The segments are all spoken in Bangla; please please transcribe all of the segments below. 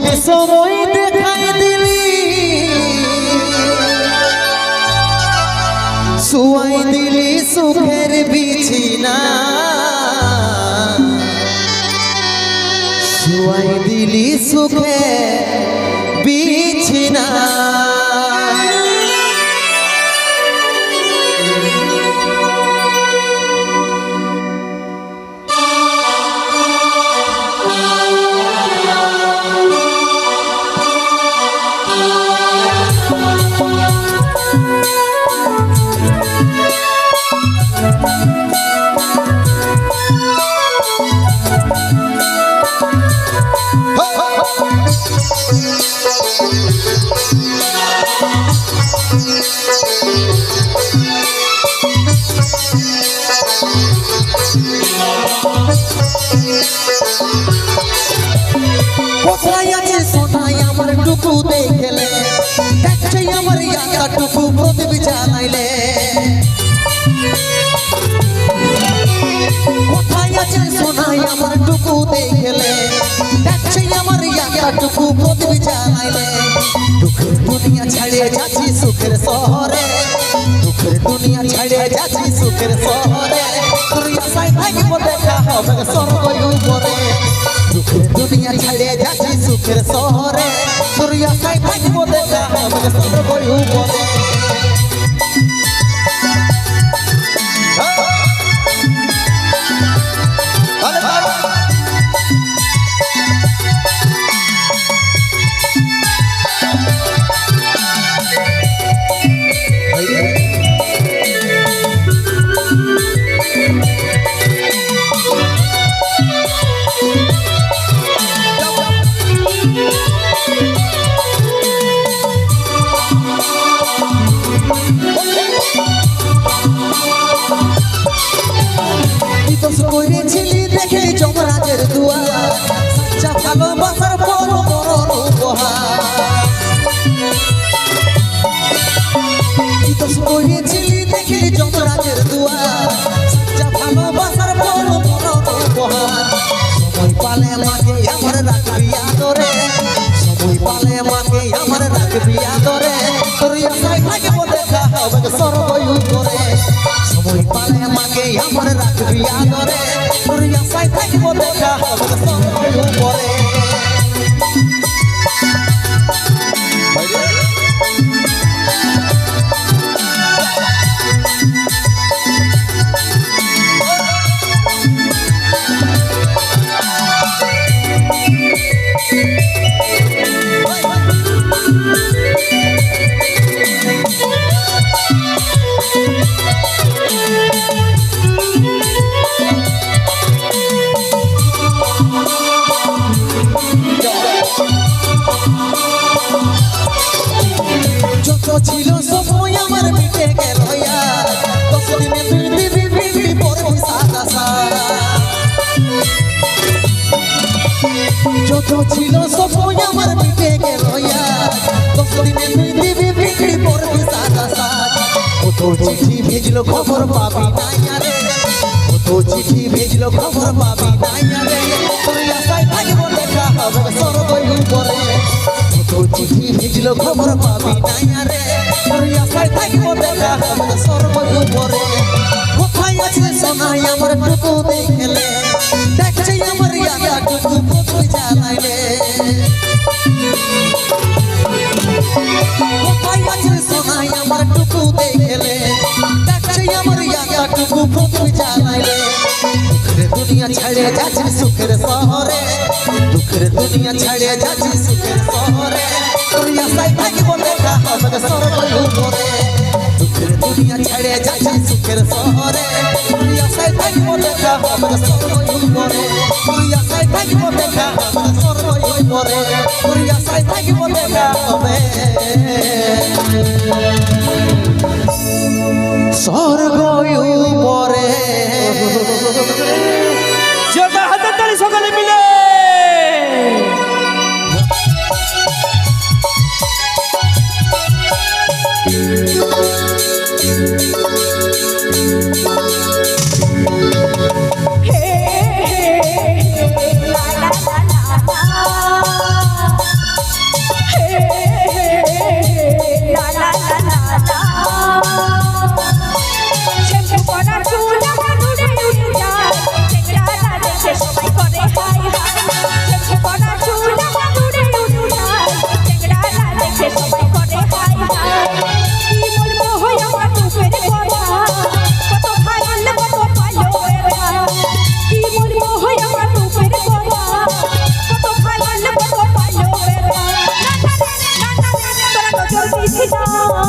অন্তিম সময় দেখাই দিলি। শুয়াই দিলি সুখের বিছিনা। শুয়াই দিলি সুখে বিছিনা। আছে সোনাই আমার টুকু দেখলে দেখছে আমার ইয়াকা টুকু প্রদীপ জানাইলে। কোথায় আছে সোনাই আমার টুকু দেখলে দেখছে আমার ইয়াকা টুকু প্রদীপ জানাইলে। দুঃখের দুনিয়া ছাড়িয়ে যাচ্ছি সুখের শহরে, দুঃখের দুনিয়া ছাড়িয়ে যাচ্ছি সুখের শহরে। তোর আশায় থাকিব দেখা হবে উপরে। দুঃখের দুনিয়া ছাড়িয়ে সুখের শহরে সূর্য আশায় থাকব দেখা আমাদের সব বই উপরে। কি করেছিলি দেখে যমরাজের দুয়ার। সচ্চা ভালোবাসার বড় বড় উপহার। সময় পালে মাকে আমার রাখবি আদরে। সময় পালে মাকে আমার রাখবি আদরে। তোর আশায় থাকব দেখা হবে সর্বই করে সময় পালে মাকে আমার রাখবি আদরে। তোর আশায় থাকব দেখা হবে সর্বই করে যত ছিল সময় আমার মিটে গেল দশ দিনে বিড়ি বিড়ি পড়বি সাদা সাদা যত ছিল সময় আমার মিটে গেল দশ দিনে বিড়ি বিড়ি পড়বি সাদা সাদা কত চিঠি ভেজলো খবর পাবি নাই রে কত চিঠি ভেজলো খবর পাবি নাই রে তোর আশায় থাকব দেখা হবে সর্বই উপরে। কত চিঠি ভেজলো খবর পাবি ছাড়ে যাচ্ছি সুখের শহরে দুঃখের দুনিয়া ছাড়ে যাচ্ছি সুখের শহরে তোর আশায় থাকিব দেখা হবে সর্বই উপরে দুঃখের দুনিয়া ছাড়ে যাচ্ছি সুখের শহরে তোর আশায় থাকিব দেখা হবে সর্বই উপরে তোর আশায় থাকিব দেখা হবে সর্বই উপরে তোর আশায় থাকিব দেখা হবে স্বর্গ উপরে। তালি সকালে মিলে। It's all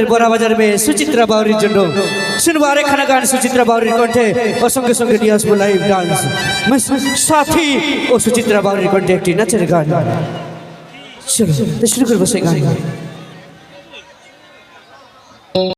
আপনাদের বড়া বাজার মেয়ে সুচিত্রা বাউরির জন্য। শুনব আরেকখানা গান সুচিত্রা বাউরির কণ্ঠে। ও সঙ্গে সঙ্গে নিয়ে আসব লাইভ ডান্স সাথী ও সুচিত্রা বাউরির কণ্ঠে একটি নাচের গান। শুরু করব সেই গান